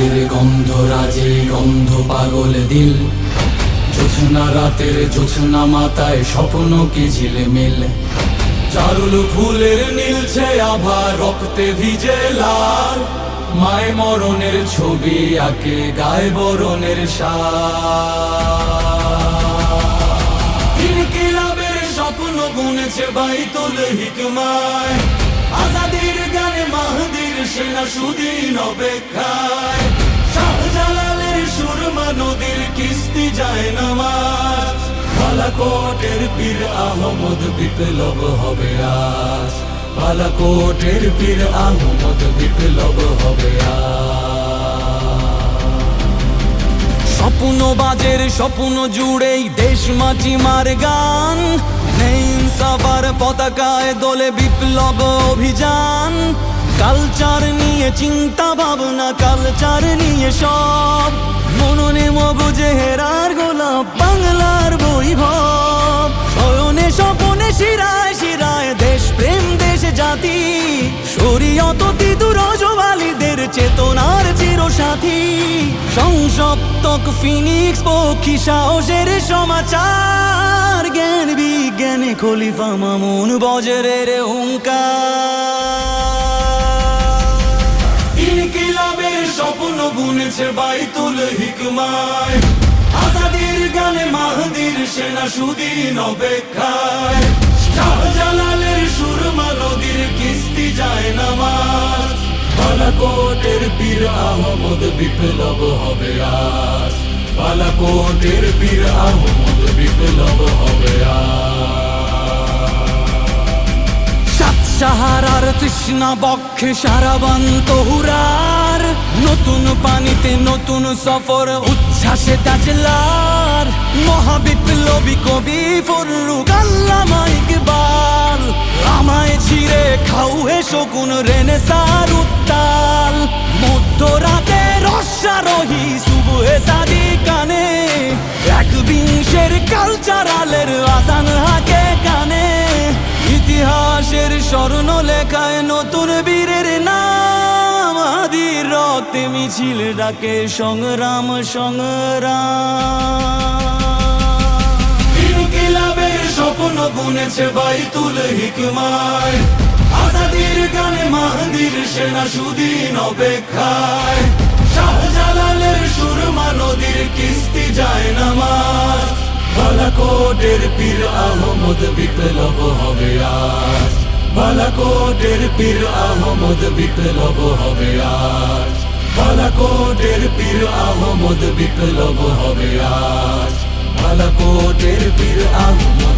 আজাদির গন্ধ রাজে, গন্ধ পাগল দিল। জোছনা রাতের জোছনা মাথায় স্বপ্ন কি ঝিলমিল? চারুল ফুলের নীলছে আভা, রক্তে ভিজে লাল। মায় মরণের ছবি আঁকে, গায়ে বরণের ইনকিলাবের স্বপ্ন বুনেছে বাইতুল হিকমায়। আজাদির গানে মাহদির সেনা সুদিন অপেক্ষায়। কিস্তি যায় নামাজ। বালাকোটের পীর আহমদ বিপ্লব হবে আজ। বালাকোটের পীর আহমদ বিপ্লব হবে স্বপ্ন বাজের স্বপ্ন জুড়েই দেশ মাটি মার গান। পতাকায় দোলে বিপ্লব অভিযান। কালচার নিয়ে চিন্তা ভাবনা, কালচার নিয়ে সব। মননে মগজে হেরার গোলাপ, বাংলার বৈভব। শয়নে স্বপনে শিরায় শিরায় দেশ প্রেম, দেশ জাতি। শরীয়ত তিদুর রজবালিদের চেতনার চিরসাথী। সংসপ্তক ফিনিক্স, পক্ষী সাহসের সমাচার। জ্ঞান বিজ্ঞানে খলিফা মামুন বজরের হুঙ্কার। বুনেছে বাইতুল হিকমায়। আজাদির গানে মাহদির সেনা সুদিন অপেক্ষায়। শাহজালালের সুরমা নদীর কিস্তি যায় নামাজ। বালাকোটের পীর আহমদ বিপ্লব হবে আজ। বালাকোটের পীর আহমদ বিপ্লব হবে সাত সাহারার তৃষ্ণা বক্ষে সারাবান্ত হুরার নতুন পানিতে নতুন সফর, উচ্ছ্বাসে তাজলার, মহাবিপ্লবী কবি ফরুক আল্লামা ইকবাল। আমায় ছিঁড়ে খাও হে শকুন রেনে সার উত্তাল। মধ্যরাতে রসারোহী সুবহে সাদি কানে এক বিংশের কালচারালের মিছিল ডাকে সংগ্রাম সংগ্রাম। ইনকিলাবের স্বপ্ন বুনেছে বাইতুল হিকমায়। আজাদির গানে মাহদির সেনা সুদিন অপেক্ষায়। শাহজালালের সুরমা নদীর কিস্তি যায় নামাজ। বালাকোটের পীর আহমদ বিপ্লব হবে আজ। বালাকোটের পীর আহমদ বিপ্লব হবে আজ। বালাকোটের পীর আহমদ বিপ্লব হবে আজ। বালাকোটের পীর আহমদ